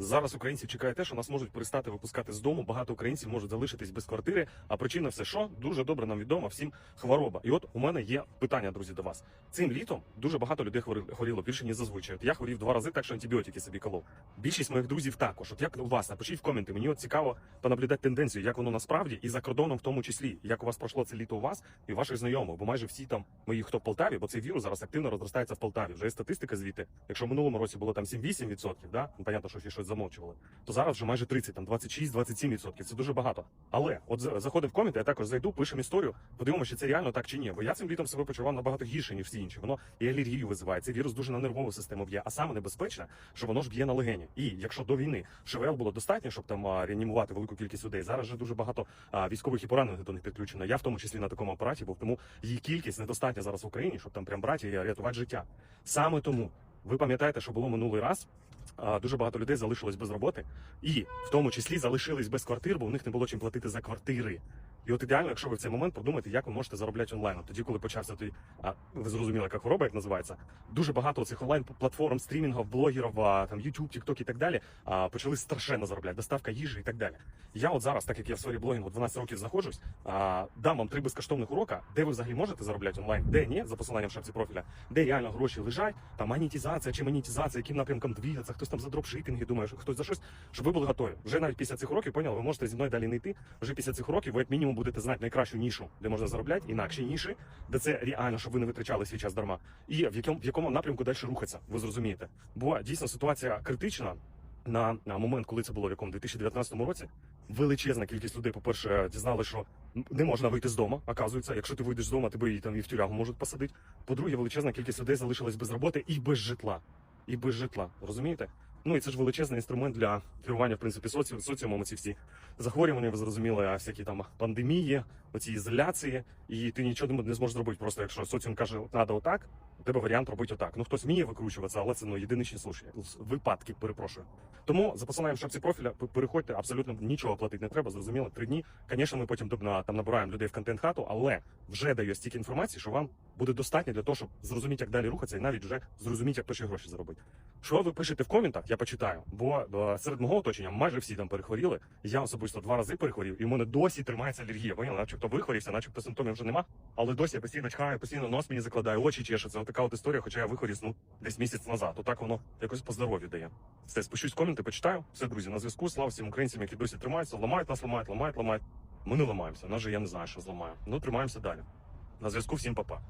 Зараз українців чекає те, що нас можуть перестати випускати з дому. Багато українців можуть залишитись без квартири. А причина все що дуже добре нам відомо всім хвороба. І от у мене є питання, друзі, до вас. Цим літом дуже багато людей хворіло більше ніж зазвичай. От я хворів два рази, так що антибіотики собі колов. Більшість моїх друзів також. От як у вас напишіть в коменти. Мені от цікаво понаблюдати тенденцію, як воно насправді і за кордоном, в тому числі, як у вас пройшло це літо у вас і ваших знайомих. Бо майже всі там мої, хто в Полтаві, бо цей вірус зараз активно розростається в Полтаві. Вже є статистика звідти. Якщо в минулому році було там 7-8%, да? ну, понятно, що щось замовчували, то зараз вже майже 30, там 26-27%. Це дуже багато. Але от за- заходив в коменти, я також зайду, пишемо історію, подивимося, чи це реально так чи ні. Бо я цим літом себе почував набагато гірше, ніж всі інші. Воно і алергію визиває. Цей вірус дуже на нервову систему б'є. А саме небезпечне, що воно ж б'є на легені. І якщо до війни ШВЛ було достатньо, щоб там реанімувати велику кількість людей, зараз вже дуже багато військових і поранених до них підключено. Я в тому числі на такому апараті, бо тому її кількість недостатня зараз в Україні, щоб там прям брати і рятувати життя. Саме тому ви пам'ятаєте, що було минулий раз. Дуже багато людей залишилось без роботи, і в тому числі залишились без квартир, бо у них не було чим платити за квартири. І от ідеально, якщо ви в цей момент подумаєте, як ви можете заробляти онлайн. Тоді, коли почався той, а ви зрозуміли, яка хвороба, як називається, дуже багато цих онлайн платформ, стрімінгів, блогерів, а, там YouTube, TikTok і так далі, а, почали страшенно заробляти, доставка їжі і так далі. Я от зараз, так як я в сфері блогінгу 12 років знаходжусь, а, дам вам три безкоштовних урока, де ви взагалі можете заробляти онлайн, де ні, за посиланням в шапці профіля, де реально гроші лежать, там монетизація чи монетизація, яким напрямком двігатися, хтось там за дропшипінги думає, хтось за щось, щоб ви були готові. Вже навіть після цих років, поняли, ви можете зі мною далі не йти. Вже після цих років ви як мінімум будете знати найкращу нішу, де можна заробляти, інакші ніші, де це реально, щоб ви не витрачали свій час дарма. І в якому в якому напрямку далі рухатися, ви зрозумієте. Бо дійсно ситуація критична. На, на момент, коли це було в якому 2019 році, величезна кількість людей, по-перше, дізнали, що не можна вийти з дому. Оказується, якщо ти вийдеш з дому, тебе і там і в тюрягу можуть посадити. По-друге, величезна кількість людей залишилась без роботи і без житла. І без житла. Розумієте? Ну і це ж величезний інструмент для керування, в принципі, соці... соціумом. Ці всі захворювання, ви зрозуміли, а всякі там пандемії, оці ізоляції, і ти нічого не- зможеш зробити. Просто якщо соціум каже, треба отак, тебе варіант робити отак. Ну хтось вміє викручуватися, але це ну єдиничні случаї. Випадки, перепрошую. Тому за посиланням в шапці профіля переходьте, абсолютно нічого платити не треба, зрозуміло. Три дні. Звісно, ми потім там набираємо людей в контент хату, але вже даю стільки інформації, що вам буде достатньо для того, щоб зрозуміти, як далі рухатися, і навіть вже зрозуміти, як перші гроші заробити. Що ви пишете в коментах, я почитаю, бо е, серед мого оточення майже всі там перехворіли. Я особисто два рази перехворів, і в мене досі тримається алергія. Поняли, начебто вихворівся, начебто симптомів вже нема. Але досі я постійно чхаю, постійно нос мені закладає, очі чешеться. Отака от історія, хоча я вихворів ну, десь місяць назад. Отак воно якось по здоров'ю дає. Все, спущусь коменти, почитаю. Все, друзі, на зв'язку. Слава всім українцям, які досі тримаються, ламають нас, ламають, ламають, ламають. Ми не ламаємося. Нас же я не знаю, що зламаю. Ну тримаємося далі. На зв'язку всім па-па.